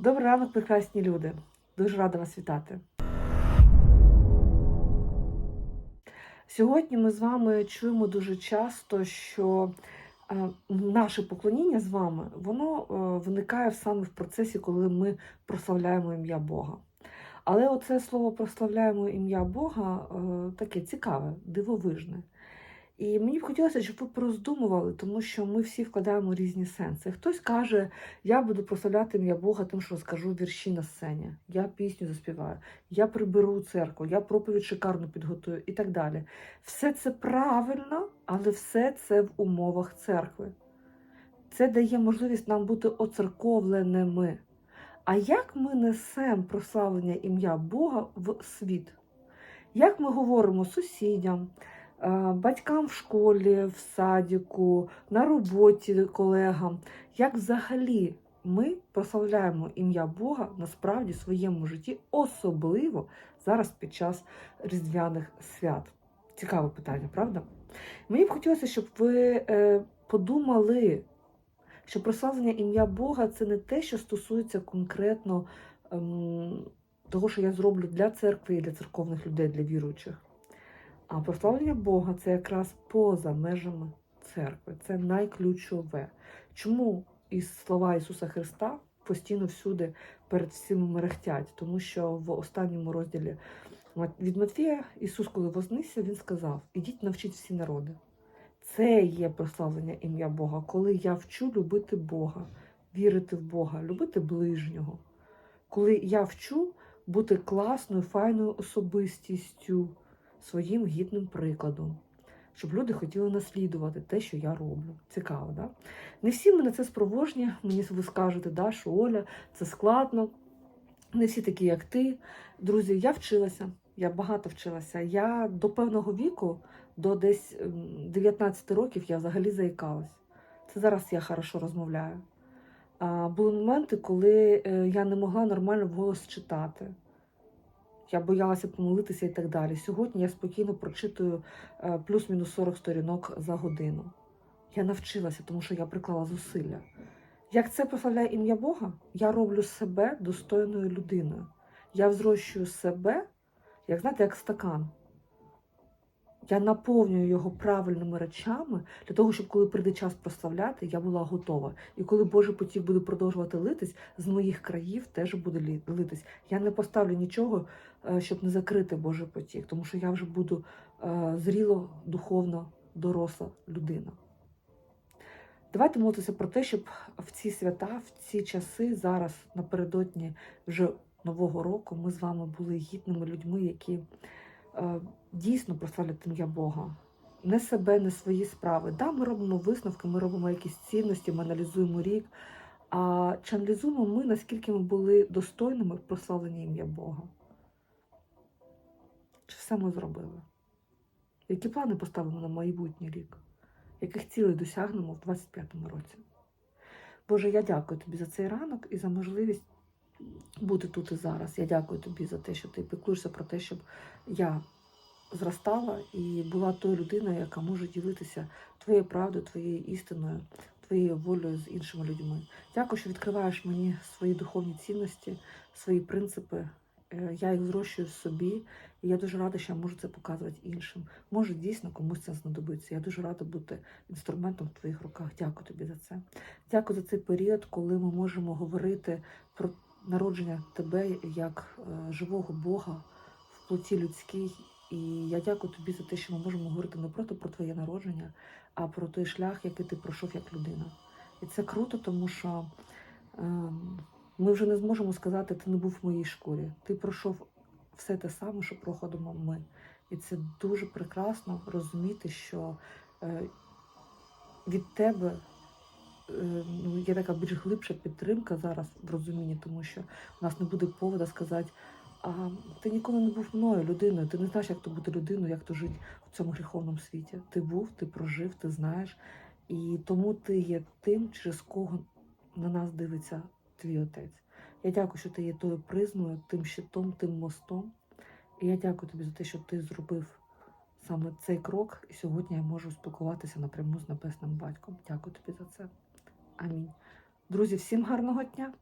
Добрий ранок, прекрасні люди. Дуже рада вас вітати. Сьогодні ми з вами чуємо дуже часто, що е, наше поклоніння з вами воно е, виникає саме в процесі, коли ми прославляємо ім'я Бога. Але оце слово прославляємо ім'я Бога е, таке цікаве, дивовижне. І мені б хотілося, щоб ви пороздумували, тому що ми всі вкладаємо різні сенси. Хтось каже, я буду прославляти ім'я Бога, тим, що розкажу вірші на сцені, я пісню заспіваю, я приберу церкву, я проповідь шикарно підготую і так далі. Все це правильно, але все це в умовах церкви. Це дає можливість нам бути оцерковленими. А як ми несемо прославлення ім'я Бога в світ? Як ми говоримо сусідям, батькам в школі, в садіку, на роботі колегам? Як взагалі ми прославляємо ім'я Бога насправді в своєму житті, особливо зараз під час різдвяних свят? Цікаве питання, правда? Мені б хотілося, щоб ви е, подумали, що прославлення ім'я Бога це не те, що стосується конкретно ем, того, що я зроблю для церкви і для церковних людей, для віруючих. А прославлення Бога це якраз поза межами церкви. Це найключове. Чому і слова Ісуса Христа постійно всюди перед всіми мерехтять? Тому що в останньому розділі від Матфія Ісус, коли вознисся, Він сказав: Ідіть навчіть всі народи. Це є прославлення ім'я Бога, коли я вчу любити Бога, вірити в Бога, любити ближнього. Коли я вчу бути класною, файною особистістю, своїм гідним прикладом, щоб люди хотіли наслідувати те, що я роблю. Цікаво, да? Не всі мене це спровожні, мені ви скажете, да, що Оля, це складно. Не всі такі, як ти. Друзі, я вчилася, я багато вчилася. Я до певного віку до десь ем, 19 років я взагалі заїкалась. Це зараз я хорошо розмовляю. А, були моменти, коли е, я не могла нормально вголос читати. Я боялася помилитися і так далі. Сьогодні я спокійно прочитую е, плюс-мінус 40 сторінок за годину. Я навчилася, тому що я приклала зусилля. Як це прославляє ім'я Бога, я роблю себе достойною людиною. Я взрощую себе, як знаєте, як стакан. Я наповнюю його правильними речами для того, щоб коли прийде час прославляти, я була готова. І коли Божий потік буде продовжувати литись, з моїх країв теж буде литись. Я не поставлю нічого, е, щоб не закрити Божий потік, тому що я вже буду е, зріло, духовно доросла людина. Давайте молитися про те, щоб в ці свята, в ці часи, зараз напередодні вже нового року, ми з вами були гідними людьми, які дійсно прославлять ім'я Бога. Не себе, не свої справи. Да, ми робимо висновки, ми робимо якісь цінності, ми аналізуємо рік. А чи аналізуємо ми, наскільки ми були достойними прославлення ім'я Бога? Чи все ми зробили? Які плани поставимо на майбутній рік? Яких цілей досягнемо в 25-му році? Боже, я дякую тобі за цей ранок і за можливість бути тут і зараз. Я дякую тобі за те, що ти піклуєшся про те, щоб я зростала і була тою людиною, яка може ділитися твоєю правдою, твоєю істиною, твоєю волею з іншими людьми. Дякую, що відкриваєш мені свої духовні цінності, свої принципи. Е, Я їх зрощую собі, і я дуже рада, що я можу це показувати іншим. Може, дійсно комусь це знадобиться. Я дуже рада бути інструментом в твоїх руках. Дякую тобі за це. Дякую за цей період, коли ми можемо говорити про народження тебе як е, живого Бога в плоті людській. І я дякую тобі за те, що ми можемо говорити не просто про твоє народження, а про той шлях, який ти пройшов як людина. І це круто, тому що ем, ми вже не зможемо сказати, ти не був в моїй шкурі. Ти пройшов все те саме, що проходимо ми. І це дуже прекрасно розуміти, що е, від тебе ну, є така більш глибша підтримка зараз в розумінні, тому що у нас не буде повода сказати, а ти ніколи не був мною, людиною, ти не знаєш, як то бути людиною, як то жити в цьому гріховному світі. Ти був, ти прожив, ти знаєш, і тому ти є тим, через кого на нас дивиться твій отець. Я дякую, що ти є тою призною, тим щитом, тим мостом. І я дякую тобі за те, що ти зробив саме цей крок, і сьогодні я можу спілкуватися напряму з небесним батьком. Дякую тобі за це. Амінь. Друзі, всім гарного дня!